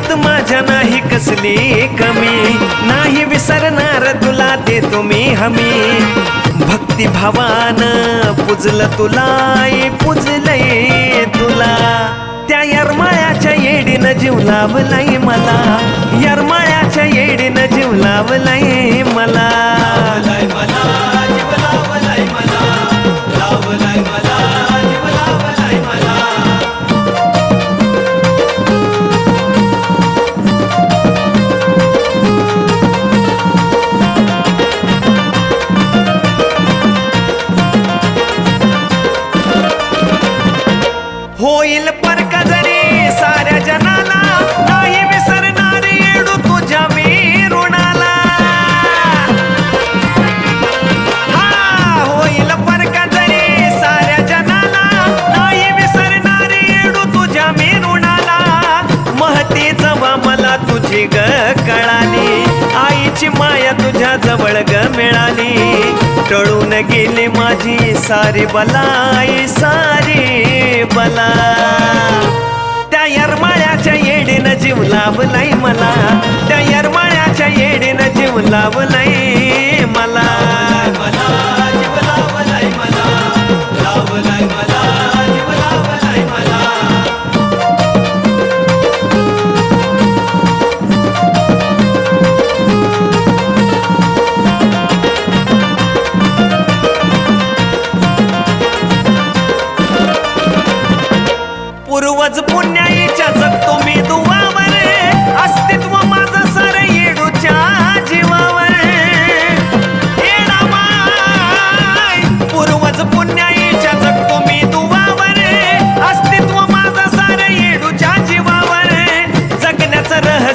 जीवनात माझ्या नाही कसली कमी. नाही विसरणार तुला ते तुम्ही हमी. भक्ती भावान पुजलं तुला पुजलंय तुला. त्या यरमाळ्याच्या येडीनं जीव लावलाय मला. यरमाळ्याच्या येडीनं जीव लावलाय मला. माया तुझ्या जवळ ग मिळाली. टळून गेली माझी सारी बलाई सारी बला त्या यरमाळ्याच्या येडीनं जीव लावलाय मला. त्या यरमाळ्याच्या येडीनं जीव लावलाय मला.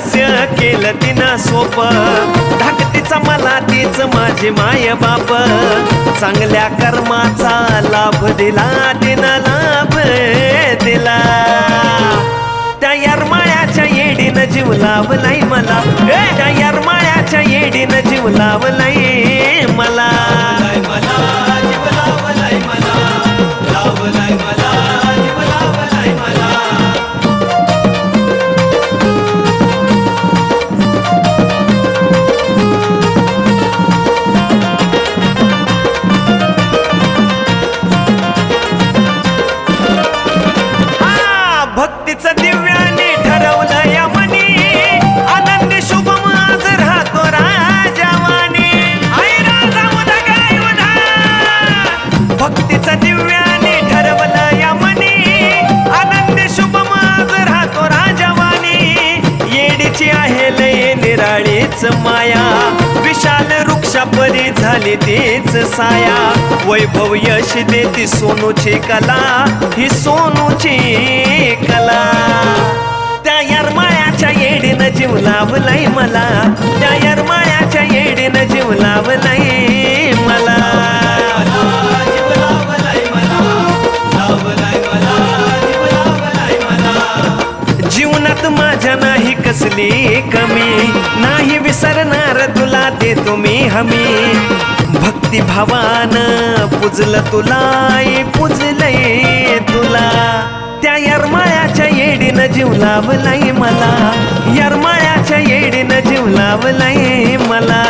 जगण्याचं रहस्य केलं तिनं सोप. धाकटीचा मला तीच माझे माय बाप. चांगल्या कर्माचा लाभ दिला तिनं लाभ दिला. त्या यरमाळ्याच्या येडीनं जीव नाही मला. त्या यरमाळ्याच्या येडीनं जीव नाही भक्तीचं दिव्याने ठरवलं या मनी. आनंदी शुभम आज राहतो राजावानी. आई राजा उदा उदा. भक्तीचं दिव्याने ठरवलं या मनी. आनंदी शुभम आज राहतो राजावानी. येडीची आहे लय निराळीच माया. बरी झाली तीच साया. वैभव यश देती सोनूची कला ही सोनूची कला. त्या यरमाळ्याच्या येडीनं जीव लावलाय मला. त्या यरमाळ्याच्या येडीनं जीव लावलाय मला. जीवनात माझ्या नाही कसली कमी. नाही विसरणार तुला तुम्ही हमी. भक्तिभावान पुजल पुजलं पुजलय पुजलंय तुला. त्या यरमाळ्याच्या येडीनं जीव लावलाय मला. यरमाळ्याच्या येडीनं जीव लावलाय मला.